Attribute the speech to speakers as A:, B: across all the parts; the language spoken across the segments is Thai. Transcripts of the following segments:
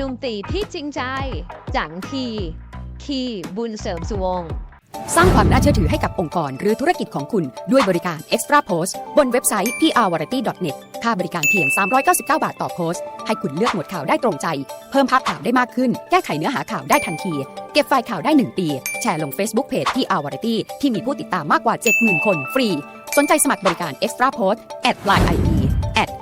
A: หนุ่มตีที่จริงใจ จังที คีบุญเสริมสุวงศ์
B: สร้างความน่าเชื่อถือให้กับองค์กรหรือธุรกิจของคุณด้วยบริการ Extra Post บนเว็บไซต์ prvariety.net ค่าบริการเพียง 399 บาทต่อโพสต์ ให้คุณเลือกหมวดข่าวได้ตรงใจ เพิ่มภาพข่าวได้มากขึ้น แก้ไขเนื้อหาข่าวได้ทันที เก็บไฟล์ข่าวได้ 1 ปี แชร์ลง Facebook Page prvariety ที่มีผู้ติดตามมากกว่า 70,000 คนฟรี สนใจสมัครบริการ Extra Post at line ID at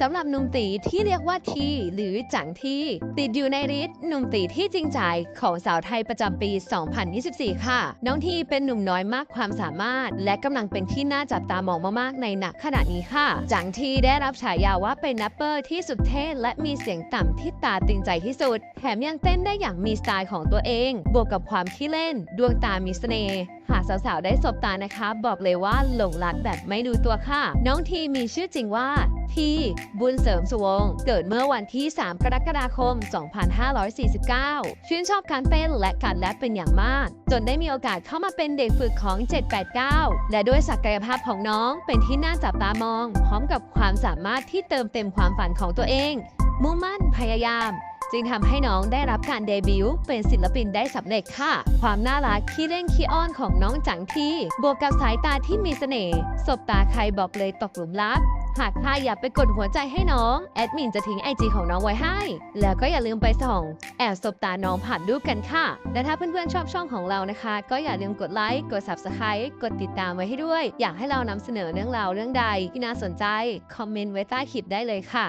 A: สำหรับหนุ่มตีที่เรียกว่าทีหรือจังทีติดอยู่ในริสต์หนุ่มตีที่จริงใจของสาวไทยประจำปี 2024 ค่ะ น้องทีเป็นหนุ่มน้อยมากความสามารถ และกำลังเป็นที่น่าจับตามองมากๆในหนักขณะนี้ค่ะ จังทีได้รับฉายาว่าเป็นแรปเปอร์ที่สุดเท่และมีเสียงต่ำที่ตาตึงใจที่สุด แถมยังเต้นได้อย่างมีสไตล์ของตัวเอง บวกกับความขี้เล่น ดวงตามีเสน่ห์หากสาวๆ ได้สบตานะคะ บอกเลยว่าหลงรักแบบไม่ดูตัวค่ะ น้องทีมีชื่อจริงว่าทีบุญเสริมสวง เกิดเมื่อวันที่ 3 กรกฎาคม 2549 ชื่นชอบการเต้นและการแรปเป็นอย่างมาก จนได้มีโอกาสเข้ามาเป็นเด็กฝึกของ 789 และด้วยศักยภาพของน้องเป็นที่น่าจับตามอง พร้อมกับความสามารถที่เติมเต็มความฝันของตัวเอง มุ่งมั่นพยายาม จึงทำให้น้องได้รับการเดบิวต์เป็นศิลปินได้สำเร็จค่ะ ความน่ารักขี้เล่นขี้อ้อนของน้องจังทีบวกกับสายตาที่มีเสน่ห์สบตาใครบอกเลยตกหลุมรักหากใครอยากไปกดหัวใจให้น้อง แอดมินจะทิ้งไอจีของน้องไว้ให้ แล้วก็อย่าลืมไปส่อง แอบสบตาน้องผ่านรูปกันค่ะ และถ้าเพื่อนๆชอบช่องของเรานะคะ ก็อย่าลืมกดไลค์ กด Subscribe กดติดตามไว้ให้ด้วย อยากให้เรานำเสนอเรื่องราวเรื่องใดที่น่าสนใจ คอมเมนต์ไว้ใต้คลิปได้เลยค่ะ